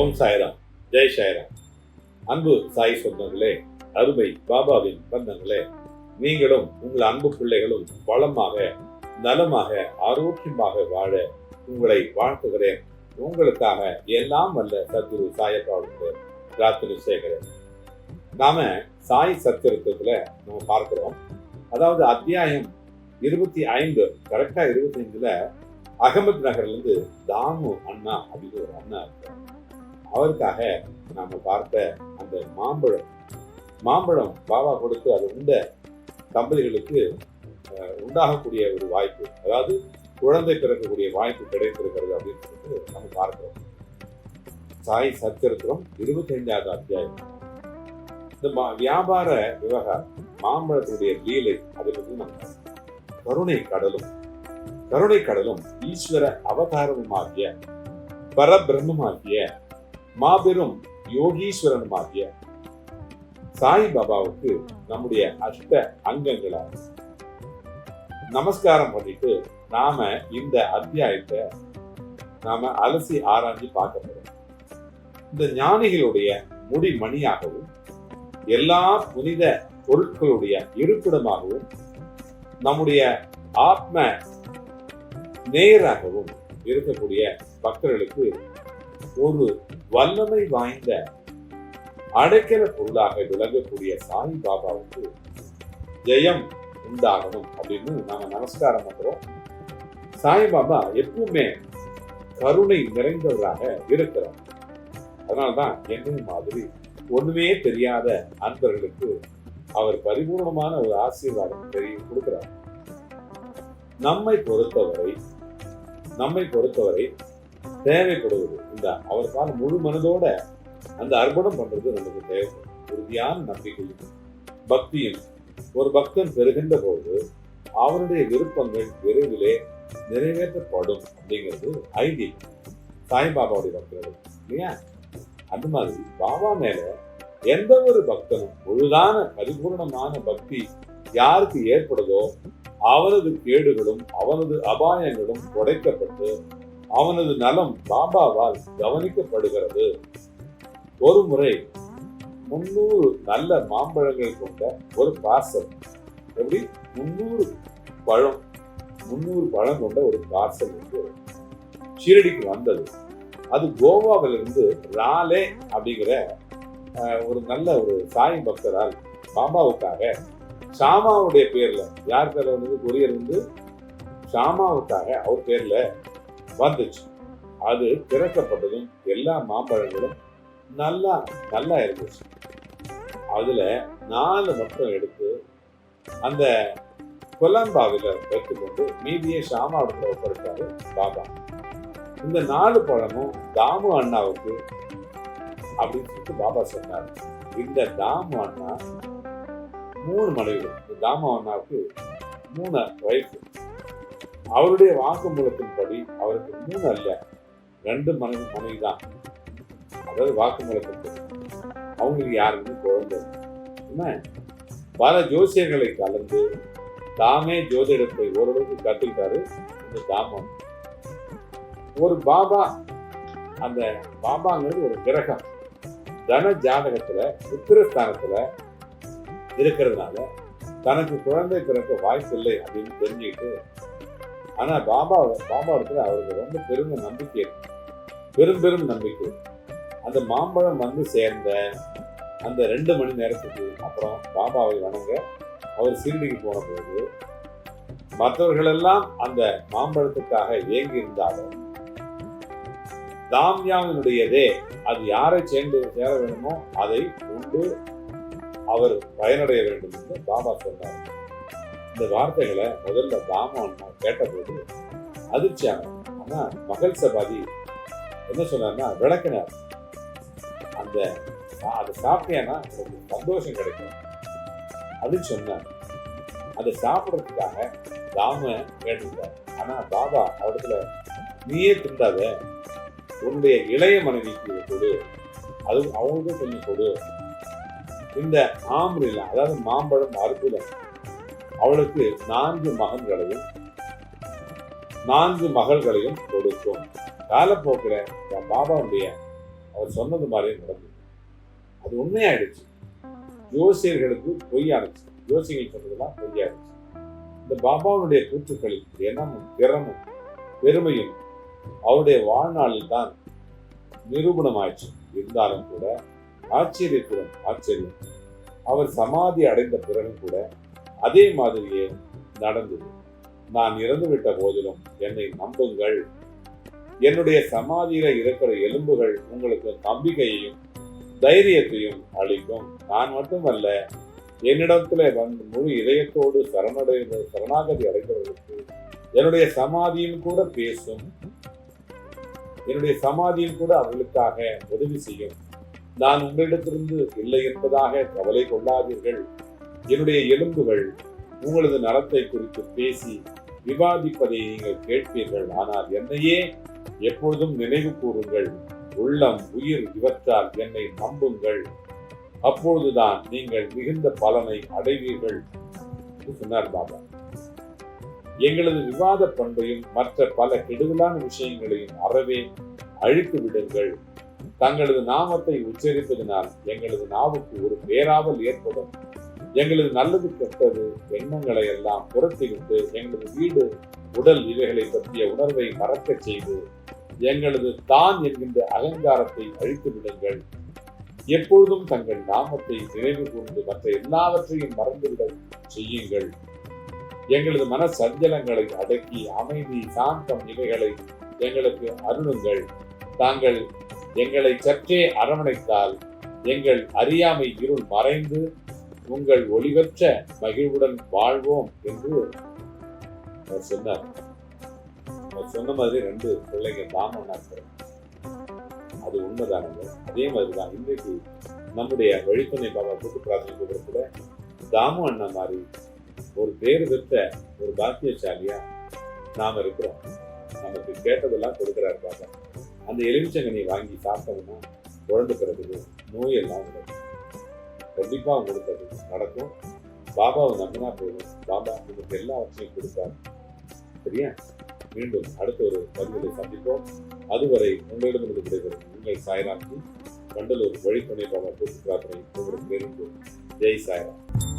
ஓம் சாய்ராம். ஜெய் சாய்ராம். அன்பு சாய் சொந்தங்களே அருமை பாபாவின் பந்தங்களே நீங்களும் உங்கள் அன்பு பிள்ளைகளும் வளமாக நலமாக ஆரோக்கியமாக வாழ உங்களை வாழ்த்துகிறேன். உங்களுக்காக எல்லாம் வல்ல சத்குரு சாயப்பாவுக்கு பிரார்த்தனை செய்கிறேன். நாம சாய் சத்திரத்துல நம்ம பார்க்கிறோம். அதாவது அத்தியாயம் இருபத்தி ஐந்து கரெக்டா இருபத்தி ஐந்துல அகமது நகர்ல இருந்து தாமு அண்ணா அப்படின்னு ஒரு அண்ணா இருக்காங்க அவருக்காக நாம பார்த்த அந்த மாம்பழம். மாம்பழம் பாபா கொடுத்து அது உண்ட தம்பதிகளுக்கு உண்டாகக்கூடிய ஒரு வாய்ப்பு. அதாவது குழந்தை பிறக்கக்கூடிய வாய்ப்பு கிடைத்திருக்கிறது அப்படின்னு சொல்லிட்டு நம்ம பார்க்கிறோம். சாய் சச்சரித்திரம் இருபத்தைந்தாவது அத்தியாயம். இந்த மா- வியாபார விவகாரம் மாம்பழத்துடைய லீலை அதை பற்றி நம்ம கருணை கடலும் கருணை கடலும் ஈஸ்வர அவதாரமுமாகிய பரபிரம்மமாகிய மாபெரும் யோகீஸ்வரனுமாகிய சாய் நம்முடைய அஷ்ட அங்கங்களாக நமஸ்காரம் பண்ணிட்டு நாம இந்த அத்தியாயத்தை நாம அலசி ஆராய்ச்சி பார்க்க போறோம். இந்த ஞானிகளுடைய முடிமணியாகவும் எல்லா புனித பொருட்களுடைய இருப்பிடமாகவும் நம்முடைய ஆத்ம நேராகவும் இருக்கக்கூடிய பக்தர்களுக்கு ஒரு வல்லமை வாய்ந்த அடைக்கல பொருளாக விளங்கக்கூடிய சாய் பாபாவுக்கு ஜெயம் உண்டாகணும் அப்படின்னு நாம நமஸ்காரம் பண்றோம். சாய் பாபா எப்பவுமே கருணை நிறைந்தவராக இருக்கிறார். அதனால்தான் என்ன மாதிரி ஒண்ணுமே தெரியாத அன்பர்களுக்கு அவர் பரிபூர்ணமான ஒரு ஆசீர்வாதம் தெரிய கொடுக்கிறார். நம்மை பொறுத்தவரை நம்மை பொறுத்தவரை தேவைப்படுவது. இந்த அவருக்கான முழு மனதோட அந்த அர்ப்பணம் பண்றது நமக்கு தேவைப்படும் உறுதியான நம்பிக்கையும் பக்தியும். ஒரு பக்தன் பெறுகின்ற போது அவருடைய விருப்பங்கள் விரைவிலே நிறைவேற்றப்படும் அப்படிங்கிறது ஐதீகம். சாய்பாபாவுடைய பக்தர்கள் இல்லையா? அந்த மாதிரி பாபா மேல எந்த ஒரு பக்தனும் முழுதான பரிபூர்ணமான பக்தி யாருக்கு ஏற்படுதோ அவனது கேடுகளும் அவனது அபாயங்களும் உடைக்கப்பட்டு அவனது நலம் பாபாவால் கவனிக்கப்படுகிறது. ஒரு முறை முன்னூறு நல்ல மாம்பழங்கள் கொண்ட ஒரு பார்சல் எப்படி? முன்னூறு பழம் முன்னூறு பழம் கொண்ட ஒரு பார்சல் வந்து ஷீரடிக்கு வந்தது. அது கோவாவிலிருந்து ராலே அப்படிங்கிற ஒரு நல்ல ஒரு சாய் பக்தரால் பாபாவுக்காக ஷாமாவுடைய பேர்ல யார் பேர்ல வந்து கொரியர் வந்து ஷாமாவுக்காக அவர் பேர்ல வந்துச்சு. அது திறக்கப்பட்டதும் எல்லா மாம்பழங்களும் நல்லா நல்லா இருந்துச்சு. அதுல நாலு மட்டும் எடுத்து அந்த கொலம்பாவில வைத்துக்கொண்டு மீதியை ஷாமாவிடத்துல ஒப்படைத்தாரு பாபா. இந்த நாலு பழமும் தாமு அண்ணாவுக்கு அப்படின்னு சொல்லிட்டு பாபா சொன்னார். இந்த தாமு அண்ணா மூணு மனைவி இந்த தாமு அண்ணாவுக்கு மூணு வயசு அவருடைய வாக்குமூலத்தின்படி அவருக்கு மூணு அல்ல ரெண்டு மனைவி மனைவி தான் அதாவது வாக்குமூலத்தின்படி அவங்களுக்கு யாருக்குமே குழந்தை? என்ன? பல ஜோசியர்களை கலந்து தாமே ஜோதிடத்தை ஓரளவுக்கு கத்துக்கிட்டாரு இந்த தாமம். ஒரு பாபா அந்த பாபாங்கிறது ஒரு கிரகம். தன ஜாதகத்துல உத்திரஸ்தானத்துல இருக்கிறதுனால தனக்கு குழந்தை பிறக்க வாய்ப்பு இல்லை அப்படின்னு தெரிஞ்சுக்கிட்டு ஆனால் பாபா பாபா இடத்துல அவருக்கு ரொம்ப பெரும் நம்பிக்கை இருக்கு. பெரும் பெரும் நம்பிக்கை. அந்த மாம்பழம் வந்து சேர்ந்த அந்த ரெண்டு மணி நேரத்துக்கு அப்புறம் பாபாவை வணங்க அவர் சீரடிக்கு போன போது மற்றவர்களெல்லாம் அந்த மாம்பழத்துக்காக ஏங்கி இருந்தாலும் தாம்யாவினுடையதே அது யாரை சேர்ந்து சேர வேண்டுமோ அதை உண்டு அவர் பயனடைய வேண்டும் என்று பாபா சொன்னார். இந்த வார்த்தைகளை முதல்ல தாமா கேட்டபோது அதிர்ச்சியான ஆனால் மகள் சபாதி என்ன சொன்னார்னா விளக்கினார். அந்த அதை சாப்பிட்டேன்னா எனக்கு சந்தோஷம் கிடைக்கும். அப்படின்னு சொன்னார். அதை சாப்பிட்றதுக்காக தாம கேட்டிருந்தார். ஆனா பாபா அவடத்துல நீயே திண்டாத. உன்னுடைய இளைய மனைவிக்கு இதை கொடு. அது அவங்களுக்கும் கொஞ்சம் கொடு. இந்த ஆம்ரில அதாவது மாம்பழம் அற்புதம் அவளுக்கு நான்கு மகன்களையும் நான்கு மகள்களையும் கொடுக்கும். காலப்போக்கில் பாபாவுடைய அவர் சொன்னது மாதிரியே நடந்தது. அது உண்மையாயிடுச்சு. ஜோசியர்களுக்கு பொய்யானுச்சு ஜோசியர்கள் சொன்னதெல்லாம் பொய்யாயிடுச்சு. இந்த பாபாவுடைய கூற்றுக்களில் தினமும் திறமும் பெருமையும் அவருடைய வாழ்நாளில் தான் நிரூபணமாயிடுச்சு இருந்தாலும் கூட ஆச்சரியத்துடன் ஆச்சரியம். அவர் சமாதி அடைந்த பிறகு கூட அதே மாதிரியே நடந்தது. நான் இறந்துவிட்ட போதிலும் என்னை நம்புங்கள். என்னுடைய சமாதியில இருக்கிற எலும்புகள் உங்களுக்கு நம்பிக்கையையும் தைரியத்தையும் அளிக்கும். நான் மட்டுமல்ல என்னிடத்துல வந்து முழு இதயத்தோடு சரணடைய சரணாகதி அடைந்தவர்களுக்கு என்னுடைய சமாதியும் கூட பேசும். என்னுடைய சமாதியும் கூட அவர்களுக்காக உதவி செய்யும். நான் உங்களிடத்திலிருந்து இல்லை என்பதாக கவலை கொள்ளாதீர்கள். என்னுடைய எலும்புகள் உங்களது நலத்தை குறித்து பேசி விவாதிப்பதை நீங்கள் கேட்பீர்கள். ஆனால் என்னையே எப்பொழுதும் நினைவு கூறுங்கள். உள்ளம் உயிர் இவற்றால் என்னை நம்புங்கள். அப்பொழுதுதான் நீங்கள் மிகுந்த பலனை அடைவீர்கள் என்று சொன்னார் பாபா. எங்களது விவாத பண்பையும் மற்ற பல கெடுதலான விஷயங்களையும் அறவே அழித்து விடுங்கள். தங்களது நாமத்தை உச்சரிப்பதனால் எங்களது நாவுக்கு ஒரு பேராவல் ஏற்படும். எங்களது நல்லது கெட்டது எண்ணங்களை எல்லாம் புறத்திவிட்டு எங்களது வீடு உடல் இவைகளை பற்றிய உணர்வை மறக்கச் செய்து எங்களது தான் என்கின்ற அகங்காரத்தை அழித்து விடுங்கள். எப்பொழுதும் தங்கள் நாமத்தை நினைவு கூர்ந்து மற்ற எல்லாவற்றையும் மறந்துவிட செய்யுங்கள். எங்களது மன சஞ்சலங்களை அடக்கி அமைதி சாந்தம் இவைகளை எங்களுக்கு அருளுங்கள் தாங்கள் எங்களை சற்றே அரவணைத்தால் எங்கள் அறியாமை இருள் மறைந்து உங்கள் ஒளிவற்ற மகிழ்வுடன் வாழ்வோம் என்று அவர் சொன்னார். அவர் சொன்ன மாதிரி ரெண்டு பிள்ளைங்க தாமனாக்கள் அது உண்மைதானுங்க. அதே மாதிரி தான் இன்றைக்கு நம்முடைய வழித்துணை பாபா கூட்டு பிரார்த்தனை கூட்டத்துல தாமு அண்ணா மாதிரி ஒரு பேர் பெற்ற ஒரு பாக்கியசாலியா நாம் இருக்கிறோம். நமக்கு கேட்டதெல்லாம் கொடுக்குறாரு பாபா. அந்த எலுமிச்சங்கனியை வாங்கி சாப்பிட்டோம்னா குழந்தை பிறகு நோய் எல்லாம் விடும் கண்டிப்பாக உங்களுக்கு அது நடக்கும். பாபாவை நம்பினா போதும். பாபா உங்களுக்கு எல்லாவற்றையும் கொடுப்பார். சரியா? மீண்டும் அடுத்த ஒரு பதிவுகளை சந்திப்போம். அதுவரை உங்களிடமிருந்து விடைபெறும் உங்கள் சாய்ராம்க்கு வண்டலூர் வழித்துணை பாபா கூட்டு பிரார்த்தனை. உங்களுக்கு தெரிந்து ஜெய் சாய்ராம்.